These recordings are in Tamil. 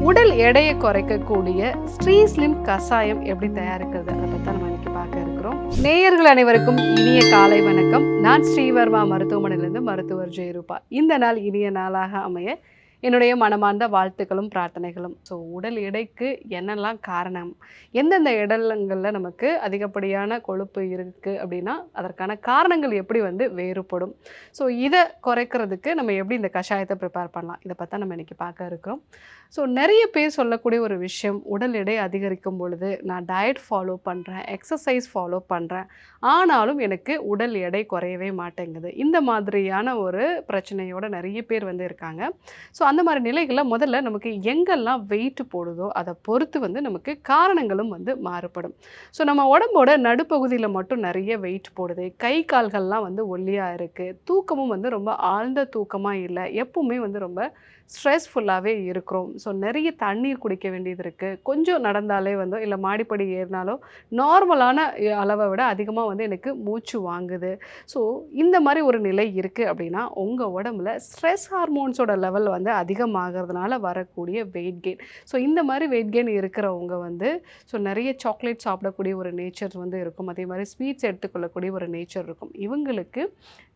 உடல் எடையை குறைக்கக்கூடிய ஸ்ரீஸ்லிம் கஷாயம் எப்படி தயாரிக்கிறது? அதை பற்றி நம்ம இன்னைக்கு பார்க்க இருக்கிறோம். நேயர்கள் அனைவருக்கும் இனிய காலை வணக்கம். நான் ஸ்ரீவர்மா மருத்துவமனையிலிருந்து மருத்துவர் ஜெயரூபா. இந்த நாள் இனிய நாளாக அமைய என்னுடைய மனமார்ந்த வாழ்த்துக்களும் பிரார்த்தனைகளும். ஸோ உடல் எடைக்கு என்னெல்லாம் காரணம்? எந்தெந்த இடங்களில் நமக்கு அதிகப்படியான கொழுப்பு இருக்குது அப்படின்னா அதற்கான காரணங்கள் எப்படி வந்து வேறுபடும்? ஸோ இதை குறைக்கிறதுக்கு நம்ம எப்படி இந்த கஷாயத்தை ப்ரிப்பேர் பண்ணலாம்? இதை பார்த்தா நம்ம இன்றைக்கி பார்க்க இருக்கிறோம். ஸோ நிறைய பேர் சொல்லக்கூடிய ஒரு விஷயம் உடல் எடை அதிகரிக்கும் பொழுது நான் டயட் ஃபாலோ பண்ணுறேன் எக்ஸசைஸ் ஃபாலோ பண்ணுறேன் ஆனாலும் எனக்கு உடல் எடை குறையவே மாட்டேங்குது. இந்த மாதிரியான ஒரு பிரச்சனையோட நிறைய பேர் வந்து இருக்காங்க. ஸோ அந்த மாதிரி நிலைகளில் முதல்ல நமக்கு எங்கெல்லாம் வெயிட் போடுதோ அதை பொறுத்து வந்து நமக்கு காரணங்களும் வந்து மாறுபடும். ஸோ நம்ம உடம்போட நடுப்பகுதியில் மட்டும் நிறைய வெயிட் போடுது. கை கால்கள்லாம் வந்து ஒல்லியாக இருக்குது தூக்கமும் வந்து ரொம்ப ஆழ்ந்த தூக்கமாக இல்லை. எப்பவுமே வந்து ரொம்ப ஸ்ட்ரெஸ்ஃபுல்லாகவே இருக்கிறோம். ஸோ நிறைய தண்ணீர் குடிக்க வேண்டியது இருக்குது கொஞ்சம் நடந்தாலே வந்து இல்லை மாடிப்படி ஏறினாலோ நார்மலான அளவை விட அதிகமாக வந்து எனக்கு மூச்சு வாங்குது. ஸோ இந்த மாதிரி ஒரு நிலை இருக்குது அப்படின்னா உங்கள் உடம்புல ஸ்ட்ரெஸ் ஹார்மோன்ஸோட லெவல் வந்து அதிகமாகிறதுனால வரக்கூடிய வெயிட் கெயின் ஸோ இந்த மாதிரி வெயிட் கெயின் இருக்கிறவங்க வந்து ஸோ நிறைய சாக்லேட் சாப்பிடக்கூடிய ஒரு நேச்சர் வந்து இருக்கும். அதே மாதிரி ஸ்வீட்ஸ் எடுத்துக்கொள்ளக்கூடிய ஒரு நேச்சர் இருக்கும். இவங்களுக்கு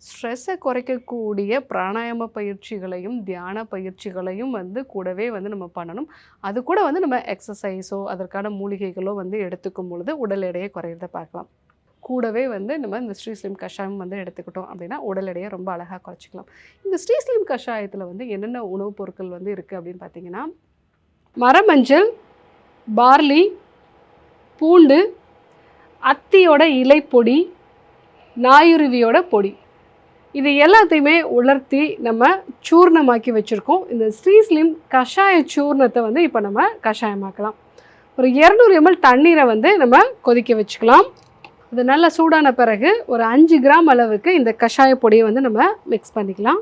ஸ்ட்ரெஸ்ஸை குறைக்கக்கூடிய பிராணாயாம பயிற்சிகளையும் தியான பயிற்சிகளையும் வந்து கூடவே வந்து நம்ம பண்ணணும். அது கூட வந்து நம்ம எக்ஸசைஸோ அதற்கான மூலிகைகளோ வந்து எடுத்துக்கும் பொழுது உடல் எடையை குறையிறத பார்க்கலாம். கூடவே வந்து நம்ம இந்த ஸ்ரீஸ்லீம் கஷாயம் வந்து எடுத்துக்கிட்டோம் அப்படின்னா உடல் எடையை ரொம்ப அழகாக குறைச்சிக்கலாம். இந்த ஸ்ரீஸ்லிம் கஷாயத்தில் வந்து என்னென்ன உணவுப் பொருட்கள் வந்து இருக்குது அப்படின்னு பார்த்தீங்கன்னா மரமஞ்சள் பார்லி பூண்டு அத்தியோட இலைப்பொடி நாயுருவியோட பொடி. இது எல்லாத்தையுமே உலர்த்தி நம்ம சூர்ணமாக்கி வச்சுருக்கோம். இந்த ஸ்ரீஸ்லிம் கஷாய சூர்ணத்தை வந்து இப்போ நம்ம கஷாயமாக்கலாம். ஒரு இரநூறு எம்எல் தண்ணீரை வந்து நம்ம கொதிக்க வச்சுக்கலாம். இது நல்லா சூடான பிறகு ஒரு அஞ்சு கிராம் அளவுக்கு இந்த கஷாய பொடியை வந்து நம்ம மிக்ஸ் பண்ணிக்கலாம்.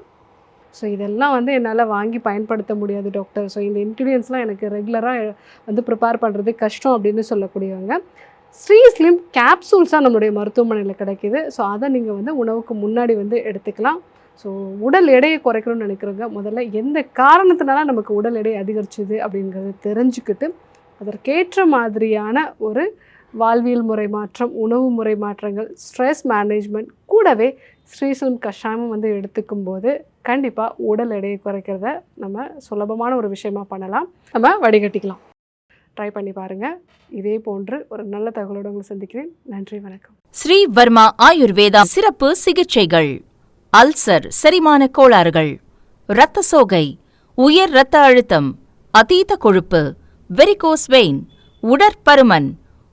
ஸோ இதெல்லாம் வந்து என்னால் வாங்கி பயன்படுத்த முடியாது டாக்டர் ஸோ இந்த இன்க்ரீடியன்ஸ்லாம் எனக்கு ரெகுலராக வந்து ப்ரிப்பேர் பண்ணுறது கஷ்டம் அப்படின்னு சொல்லக்கூடியவங்க. ஸ்ரீஸ்லிம் கேப்சூல்ஸாக நம்மளுடைய மருத்துவமனையில் கிடைக்கிது. ஸோ அதை நீங்கள் வந்து உணவுக்கு முன்னாடி வந்து எடுத்துக்கலாம். ஸோ உடல் எடையை குறைக்கணும்னு நினைக்கிறவங்க முதல்ல எந்த காரணத்தினால நமக்கு உடல் எடை அதிகரிச்சுது அப்படிங்கிறத தெரிஞ்சுக்கிட்டு அதற்கேற்ற மாதிரியான ஒரு வாழ்வியல் முறை மாற்றம் உணவு முறை மாற்றங்கள் ஸ்ட்ரெஸ் மேனேஜ்மெண்ட் கூடவே ஸ்ரீசலம் கஷாயமும் வந்து எடுத்துக்கும் போது கண்டிப்பாக உடல் எடையை குறைக்கிறத நம்ம சுலபமான ஒரு விஷயமா பண்ணலாம். நம்ம வடிகட்டிக்கலாம். ட்ரை பண்ணி பாருங்கள் இதே போன்று ஒரு நல்ல தகவலோடு உங்களை சந்திக்கிறேன். நன்றி வணக்கம். ஸ்ரீ வர்மா ஆயுர்வேதா சிறப்பு சிகிச்சைகள். அல்சர் செரிமான கோளாறுகள். இரத்த சோகை உயர் இரத்த அழுத்தம் அதீத கொழுப்பு வெரிகோஸ் வெயின் உடற்பருமன்